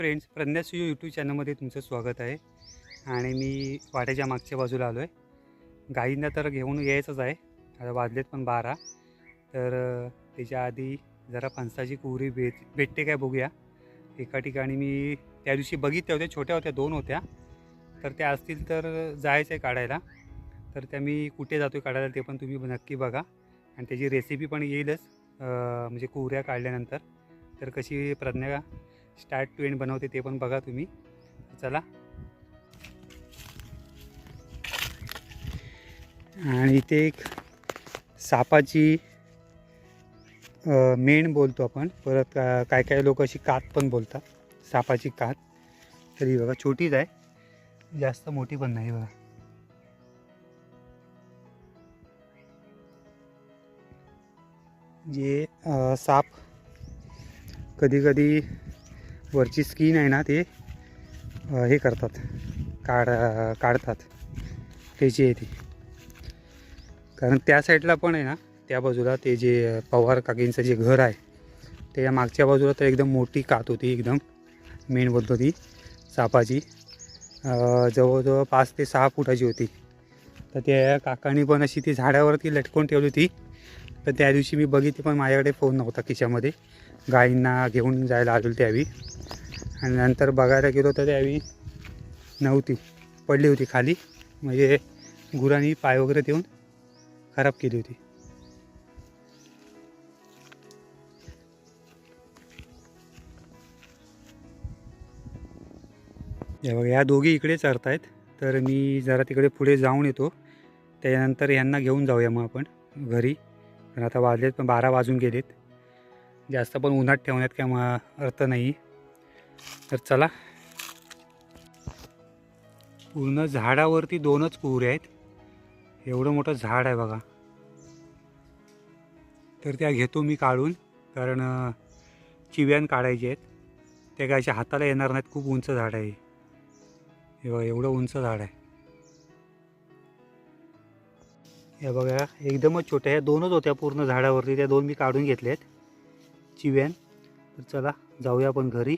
Friends Pragya सुयो YouTube चॅनलमध्ये तुमचं स्वागत आहे. आणि मी वाट्याच्या मागच्या बाजूला आलो आहे गाईंना तर घेऊन यायचंच आहे. आता वाजलेत पण बारा. तर त्याच्या आधी जरा फणसाची कुवरी भेट भेटते काय बघूया. एका ठिकाणी मी त्या दिवशी बघितल्या होत्या छोट्या होत्या दोन होत्या. तर त्या असतील तर जायचं आहे काढायला. तर त्या मी कुठे जातो आहे काढायला ते पण तुम्ही नक्की बघा. आणि त्याची रेसिपी पण येईलच म्हणजे कुवऱ्या काढल्यानंतर. तर कशी प्रज्ञा स्टार्ट टू एंड बनवते ते पण बघा तुम्ही. चला. आणि इथे एक सापाची मेण बोलतो आपण. परत का- काय काय लोक अशी कात पण बोलतात. सापाची कात. तरी बघा छोटीच आहे. जास्त मोठी पण नाही बघा. जे साप कधी कधी वरची स्किन आहे ना ते हे करतात. काढ काढतात. त्याची आहे ती. कारण त्या साईडला पण आहे ना त्या बाजूला ते जे पवार काकींचं जे घर आहे त्याच्या मागच्या बाजूला तर एकदम मोठी कात होती एकदम मेन बोलतो ती सापाची जवळजवळ पाच ते सहा फुटाची होती. तर त्या काकांनी पण अशी ती झाडावरती लटकून ठेवली होती. तर त्या दिवशी मी बघितली पण माझ्याकडे फोन नव्हता खिशामध्ये. गाईंना घेऊन जायला आलो त्यावेळी. आणि नंतर बघायला गेलो तर त्यावेळी नव्हती पडली होती खाली. म्हणजे गुरांनी पाय वगैरे देऊन खराब केली होती. हे बघा या दोघी इकडे चरत आहेत तर मी जरा तिकडे पुढे जाऊन येतो. त्याच्यानंतर यांना घेऊन जाऊया मग आपण घरी. पण आता वाजलेत पण बारा वाजून गेलेत. जास्त पण उन्हात ठेवण्यात काय म- अर्थ नाही. तर चला. पूर्ण झाडावरती दोनच कुऱ्या आहेत. एवढं मोठं झाड आहे बघा. तर त्या घेतो मी काढून कारण चिव्यान काढायचे आहेत. ते काय अशा हाताला येणार नाहीत खूप उंच झाड आहे हे. बघा एवढं उंच झाड आहे. हे बघा एकदमच छोट्या ह्या दोनच होत्या पूर्ण झाडावरती त्या दोन मी काढून घेतल्या आहेत चिव्यान तर चला जाऊया आपण घरी.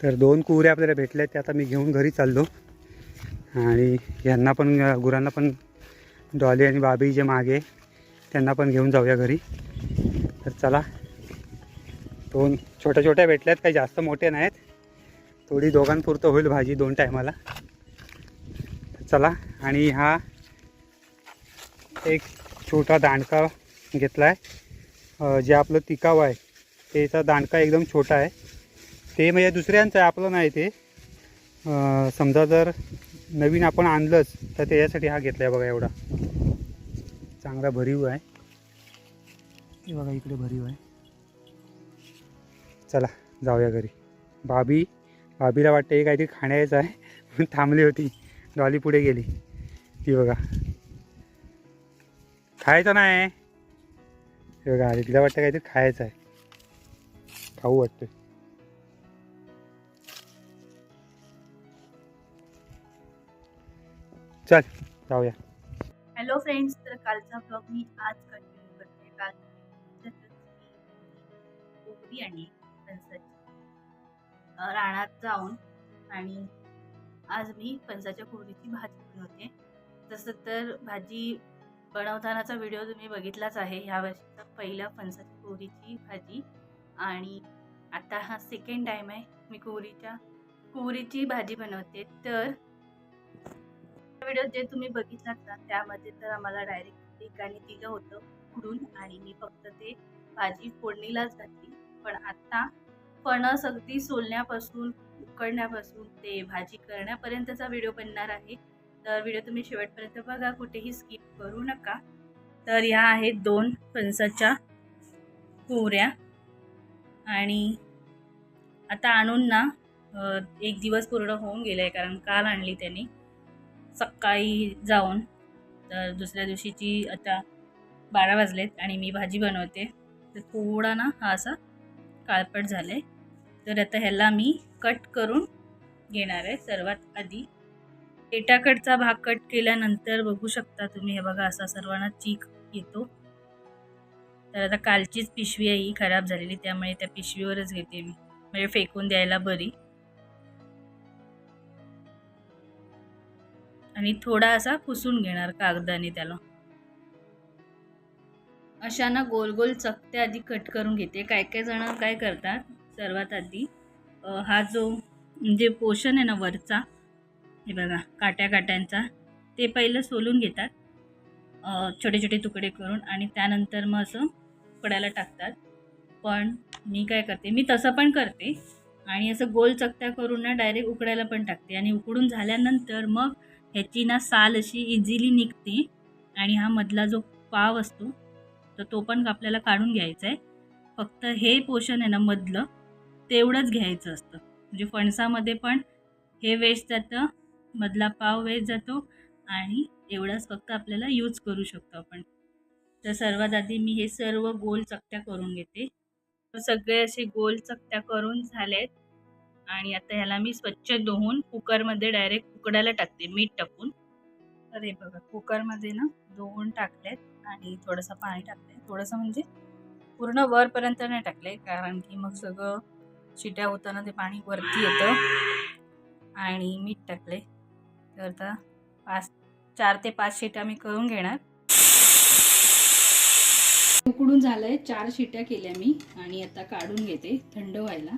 तर दोन कुऱ्या आपल्याला भेटल्या आहेत त्या आता मी घेऊन घरी चाललो. आणि यांना पण गुरांना पण डॉली आणि बाबी जे मागे त्यांना पण घेऊन जाऊया घरी. तर चला दोन छोट्या छोट्या भेटल्यात काही जास्त मोठे नाहीत. थोडी दोघांपुरतं होईल भाजी दोन टायमाला. चला आणि हा एक छोटा दांडका घेतला आहे जे आपलं तिकाव आहे त्याचा दांडका एकदम छोटा आहे. ते म्हणजे दुसऱ्यांचं आहे आपलं नाही ते. समजा जर नवीन आपण आणलंच तर त्याच्यासाठी हा घेतला आहे बघा एवढा. चांगला भरीव आहे. हे बघा इकडे भरीव आहे. चला जाऊया घरी. भाभी भाभीला वाटतं हे काहीतरी खाण्याचं आहे पण थांबली होती. डॉली पुढे गेली. ती बघा. खायचं नाही. हे बघा आली तिला वाटतं काहीतरी खायचं आहे. खाऊ वाटतं चल जाऊया. हॅलो फ्रेंड्स तर कालचा ब्लॉग मी आज कंटिन्यू करते. काल कोकरी आणली फणसाची रानात जाऊन आणि आज मी फणसाच्या कोहरीची भाजी बनवते. तसं तर भाजी बनवतानाचा व्हिडिओ तुम्ही बघितलाच आहे. ह्या वर्षीचा पहिला फणसाच्या कोहरीची भाजी आणि आता हा सेकंड टाईम आहे मी कोहरीच्या कोहरीची भाजी बनवते. तर व्हिडिओ जे तुम्ही बघितलात ना त्यामध्ये तर आम्हाला डायरेक्ट ठिकाणी दिलं होतं उकडून आणि मी फक्त ते भाजी फोडणीलाच घातली. पण आता फणस अगदी सोलण्यापासून उकडण्यापासून ते भाजी करण्यापर्यंतचा व्हिडिओ बनणार आहे. तर व्हिडिओ तुम्ही शेवटपर्यंत बघा कुठेही स्किप करू नका. तर ह्या आहेत दोन फणसाच्या कोऱ्या आणि आता आणून ना एक दिवस पूर्ण होऊन गेला आहे कारण काल आणली त्यांनी. सकाळी जाऊन. तर दुसऱ्या दिवशीची आता बारा वाजलेत आणि मी भाजी बनवते. तर थोडा ना हा असा काळपट झाला आहे तर आता ह्याला मी कट करून घेणार आहे सर्वात आधी. पेटाकडचा भाग कट केल्यानंतर बघू शकता तुम्ही. हे बघा असा सर्वांना चीक येतो. तर आता कालचीच पिशवी आहे ही खराब झालेली त्यामुळे त्या पिशवीवरच घेते मी. म्हणजे फेकून द्यायला बरी. आणि थोडा असा पुसून घेणार कागदाने त्याला. अशा ना गोल गोल चकत्या आधी कट करून घेते. काय काय जण काय करतात सर्वात आधी हा जो म्हणजे पोषण आहे ना वरचा हे बघा काट्या काट्यांचा ते पहिलं सोलून घेतात. छोटे छोटे तुकडे करून आणि त्यानंतर मग असं उकडायला टाकतात. पण मी काय करते मी तसं पण करते. आणि असं गोल चकत्या करून ना डायरेक्ट उकडायला पण टाकते. आणि उकडून झाल्यानंतर मग ह्याची ना साल अशी इझिली निघते. आणि हा मधला जो पाव असतो तर तो पण आपल्याला काढून घ्यायचा आहे फक्त हे पोषण आहे ना मधलं तेवढंच घ्यायचं असतं. म्हणजे फणसामध्ये पण हे वेस्ट जातं. मधला पाव वेस्ट जातो आणि एवढाच फक्त आपल्याला यूज करू शकतो आपण. तर सर्वात आधी मी हे सर्व गोल चकत्या करून घेते. तर सगळे असे गोल चकट्या करून झालेत. आणि आता ह्याला मी स्वच्छ धुवून कुकरमध्ये डायरेक्ट उकडायला टाकते मीठ टाकून. तर हे बघा कुकरमध्ये ना धुवून टाकलेत आणि थोडंसं पाणी टाकलंय थोडंसं म्हणजे पूर्ण वरपर्यंत नाही टाकले कारण की मग सगळं शिट्या होताना ते पाणी वरती येतं. आणि मीठ टाकले. तर आता पाच चार ते पाच शिट्या मी करून घेणार. उकडून झालंय चार शिट्या केल्या मी. आणि आता काढून घेते थंड व्हायला.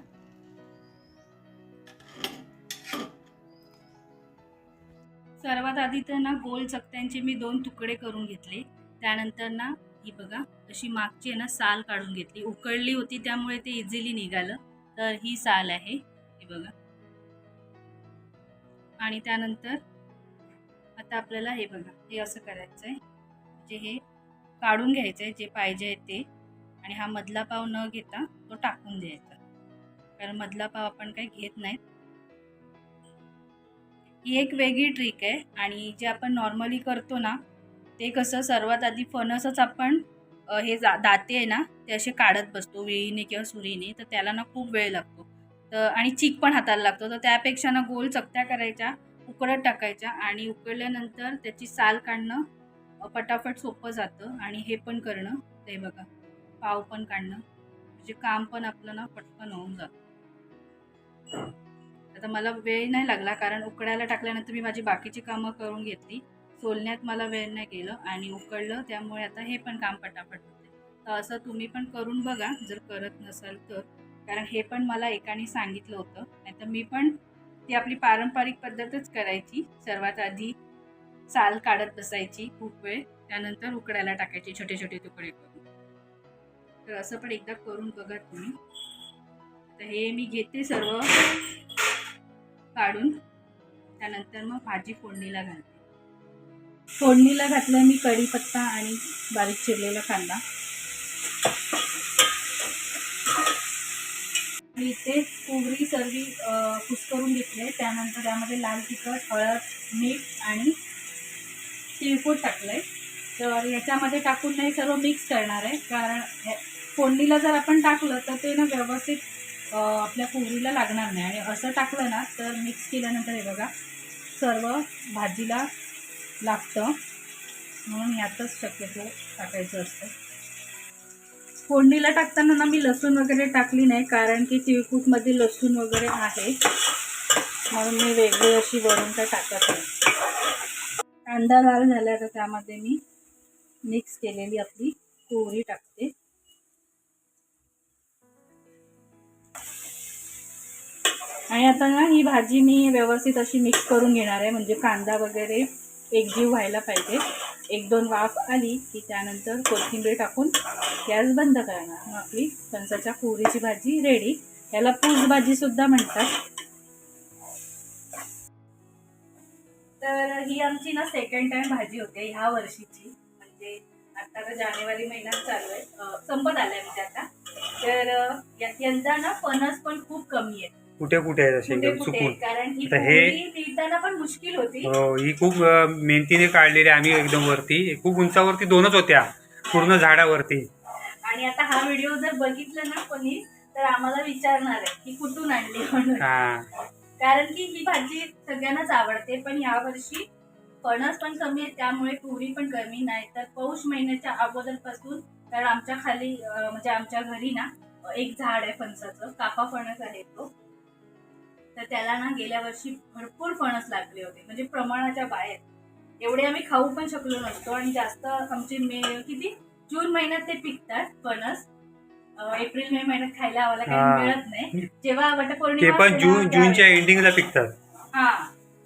सर्वात आधी तर ना गोल चकत्यांचे मी दोन तुकडे करून घेतले. त्यानंतर ना ही बघा अशी मागची आहे ना साल काढून घेतली. उकळली होती त्यामुळे ते इझिली निघालं. तर ही साल आहे ही बघा. आणि त्यानंतर आता आपल्याला हे बघा हे असं करायचं आहे म्हणजे हे काढून घ्यायचं आहे जे पाहिजे आहे ते. आणि हा मधला पाव न घेता तो टाकून द्यायचा. कारण मधला पाव आपण काही घेत नाहीत. ही एक वेगळी ट्रिक आहे. आणि जे आपण नॉर्मली करतो ना ते कसं सर्वात आधी फणसच आपण हे जा दाते आहे ना ते असे काढत बसतो वेळीने किंवा सुरीने. तर त्याला ना खूप वेळ लागतो. तर आणि चीक पण हाताला लागतो. तर त्यापेक्षा ना गोल चकत्या करायच्या. उकडत टाकायच्या आणि उकळल्यानंतर त्याची साल काढणं पटापट सोपं जातं आणि हे पण करणं. ते बघा पाव पण काढणं. म्हणजे काम पण आपलं ना पटकन होऊन जातं. आता मला वेळ नाही लागला कारण उकडायला टाकल्यानंतर मी माझी बाकीची कामं करून घेतली. सोलण्यात मला वेळ नाही गेलं आणि उकळलं त्यामुळे आता हे पण काम पटापट होते. तर असं तुम्ही पण करून बघा जर करत नसाल तर. कारण हे पण मला एकाने सांगितलं होतं. नाहीतर मी पण ती आपली पारंपरिक पद्धतच करायची. सर्वात आधी साल काढत बसायची खूप वेळ. त्यानंतर उकडायला टाकायचे छोटे छोटे तुकडे करून. तर असं पण एकदा करून बघा तुम्ही. तर हे मी घेते सर्व काढून. त्यानंतर मग भाजी फोडणीला घालते. फोडणीला घातलं मी कढीपत्ता आणि बारीक चिरलेला कांदा. इथे कोबरी सर्वी कुस्करून घेतले. त्यानंतर त्यामध्ये लाल तिखट हळद मीठ आणि चिळकूड टाकलं आहे तर याच्यामध्ये टाकून नाही सर्व मिक्स करणार आहे. कारण हे- फोडणीला जर आपण टाकलं तर ते ना व्यवस्थित आपल्या कोबरीला लागणार नाही. आणि असं टाकलं ना तर मिक्स केल्यानंतर हे बघा सर्व भाजीला लागतं. म्हणून यातच शक्यतो टाकायचं असतं. फोडणीला टाकताना ना मी लसूण वगैरे टाकली नाही कारण की तिळकूटमध्ये लसूण वगैरे आहे. म्हणून मी वेगळी अशी वरून काय टाकत नाही. कांदा लाल झाला तर त्यामध्ये मी मिक्स केलेली आपली कोहरी टाकते. आणि आता ना ही भाजी मी व्यवस्थित अशी मिक्स करून घेणार आहे म्हणजे कांदा वगैरे एक जीव व्हायला पाहिजे. एक दोन वाफ आली की त्यानंतर कोथिंबीर टाकून गॅस बंद करणार. मग आपली फणसाच्या पुरीची भाजी रेडी याला पूज भाजी सुद्धा म्हणतात. तर ही आमची ना सेकंड टाइम भाजी होते ह्या वर्षीची. म्हणजे आता तर जानेवारी महिन्यात चालू आहे. संपत आलाय म्हणजे आता. तर यंदा ना फणस पण खूप कमी आहे कुठे कुठे आहे असे एकदम चुकून? कारण ही आता हे- पण मुश्किल होती. हो ही खूप अ, मेहनतीने काढलेली आम्ही एकदम वरती. खूप उंचावरती दोनच होत्या पूर्ण झाडावरती. आणि आता हा व्हिडिओ जर बघितला ना कोणी तर आम्हाला विचारणार आहे की कुठून आणली म्हणून. हा. कारण की ही भाजी सगळ्यांनाच आवडते पण यावर्षी फणस पण कमी आहे त्यामुळे पुरी पण कमी नाही. तर पौष महिन्याच्या अगोदरपासून कारण आमच्या खाली अं, म्हणजे आमच्या घरी ना एक झाड आहे फणसाचं कापा फणस आहे तो. तर त्याला ना गेल्या वर्षी भरपूर फणस लागले होते म्हणजे प्रमाणाच्या बाहेर. एवढे आम्ही खाऊ पण शकलो नसतो आणि जास्त आमचे मे किती? जून महिन्यात ते पिकतात फणस. एप्रिल मे महिन्यात खायला आम्हाला. काही मिळत नाही. जेव्हा वटपौर्णिमा पण जून जूनच्या एंडिंगला पिकतात. हा.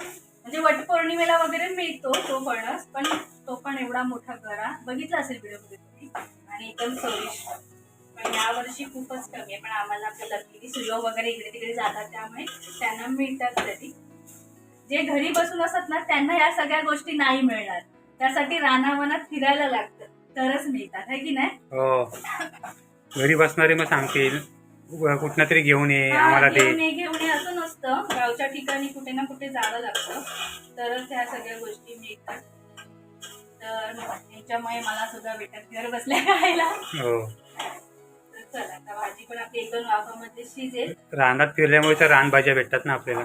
म्हणजे वटपौर्णिमेला वगैरे मिळतो तो फणस पण तो पण एवढा मोठा गरा बघितला असेल व्हिडिओ आणि एकदम चविष्ट. पण यावर्षी खूपच कमी आहे. पण आम्हाला आपलं लकीली सुयोग वगैरे इकडे तिकडे जातात त्यामुळे त्यांना मिळतात तरी जे घरी बसून असतात ना त्यांना या सगळ्या गोष्टी नाही मिळणार. त्यासाठी रानावनात फिरायला लागतं. तरच मिळतात है की नाही? हो. घरी बसणारे मग सांगतील. कुठनं तरी घेऊन ये आम्हाला ते घेऊन ये घेऊन ये असं नसतं. गावच्या ठिकाणी कुठे ना कुठे जावं लागतं. तरच ह्या सगळ्या गोष्टी मिळतात. तर यांच्यामुळे मला सुद्धा भेटत घर बसल्या खायला. हो. चला आता भाजी पण आपली एक दोन वाफामध्ये शिजेल. रानात फिरल्यामुळे तर रानभाज्या भेटतात ना आपल्याला.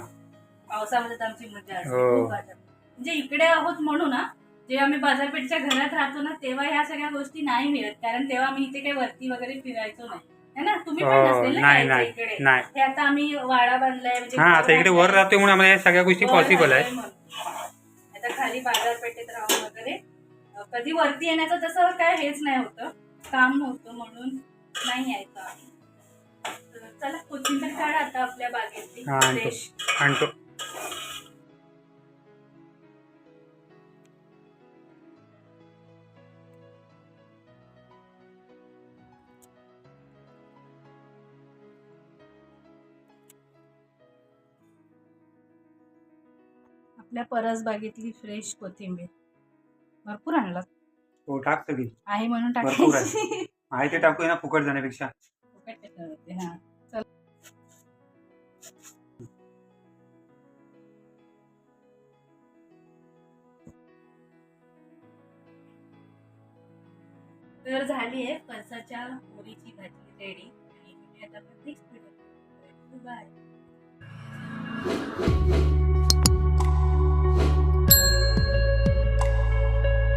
पावसामध्ये तर आमची मजा असते. हो. खूप. म्हणजे इकडे आहोत म्हणून ना जेव्हा आम्ही बाजारपेठच्या घरात राहतो ना तेव्हा ह्या सगळ्या गोष्टी नाही मिळत. कारण तेव्हा आम्ही इथे काही वरती वगैरे फिरायचो नाही. है ना? तुम्ही पण हो ना नाही यायचं नाही इकडे. नाही. हे आता आम्ही वाडा बांधलाय म्हणजे हा आता इकडे वर राहतोय म्हणून आम्हाला या सगळ्या गोष्टी वर पॉसिबल आहे राहतोय म्हणून. आता खाली बाजारपेठेत राहून वगैरे अं, कधी वरती येण्याचं तसं काय हेच नाही होतं. काम होतं म्हणून नाही तर चला कोथिंबीर काढा आता आपल्या बागेतली. हा, आणतो. फ्रेश आणतो. आपल्या परस बागेतली फ्रेश कोथिंबीर. भरपूर आणलात. हो टाक सगळी आहे म्हणून भरपूर आहे. टाकायची. आहे ते ना फुकट जाण्यापेक्षा. फुकट तर झाली आहे फणसाच्या मोरीची भाजी रेडी आणि आता आपण नेक्स्ट व्हिडिओ बाय.